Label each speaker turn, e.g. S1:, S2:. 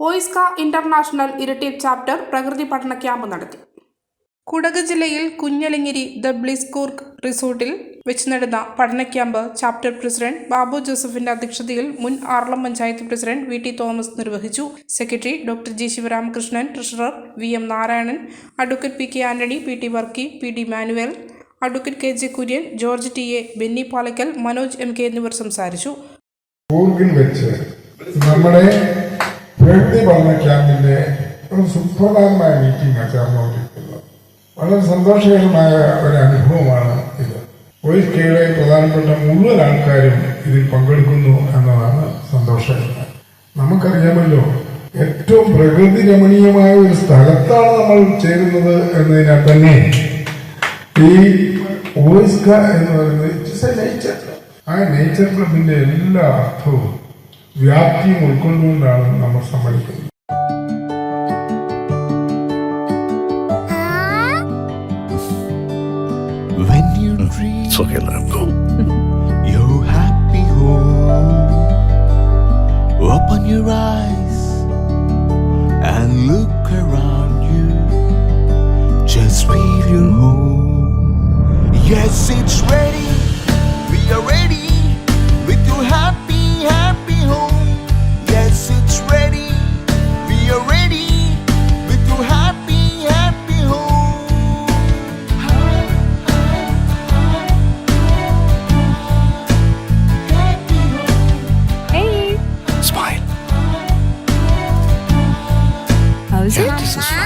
S1: OISCA international ഇരട്ടി chapter പ്രകൃതി പഠന ക്യാമ്പ് നടത്തി. കുടക് ജില്ലയിൽ കുഞ്ഞലിങ്ങിരി ദ ബ്ലിസ് കൂർക്ക് റിസോർട്ടിൽ വെച്ച് നടന്ന പഠന ക്യാമ്പ് ചാപ്റ്റർ പ്രസിഡന്റ് ബാബു ജോസഫിന്റെ അധ്യക്ഷതയിൽ മുൻ Aralam panchayat president V T Thomas നിർവഹിച്ചു. Secretary doctor G Sivaramakrishnan treasurer V M Narayanan advocate P K Antony P T Varkey P D Manuel advocate K J Kurian George T A Benny Palakkal Manoj M K എന്നിവർ സംസാരിച്ചു.
S2: പ്രകൃതി ഭവന ക്യാമ്പിന്റെ ഒരു സുപ്രധാനമായ meeting ചേർന്നുകൊണ്ടിരിക്കുന്നത് വളരെ സന്തോഷകരമായ ഒരു അനുഭവമാണ് ഇത്. ഒരിക്കലെ പ്രധാനപ്പെട്ട മുഴുവൻ ആൾക്കാരും ഇതിൽ പങ്കെടുക്കുന്നു എന്നതാണ് സന്തോഷകരം നമുക്കറിയാമല്ലോ ഏറ്റവും പ്രകൃതി രമണീയമായ ഒരു സ്ഥലത്താണ് നമ്മൾ ചേരുന്നത് എന്നതിനാൽ തന്നെ ഈ ഓയിസ്ക എന്ന് പറയുന്നത് ആ നേച്ചർ ക്ലബിന്റെ എല്ലാ അർത്ഥവും വ്യാപ്തിയും ഉൾക്കൊണ്ടുകൊണ്ടാണ് നമ്മൾ സമ്മതിക്കുന്നത്
S3: When you dream
S4: It's okay, let him go.
S3: your happy home, open your eyes and look around you. Just feel your home. Yes, it's ready. We are ready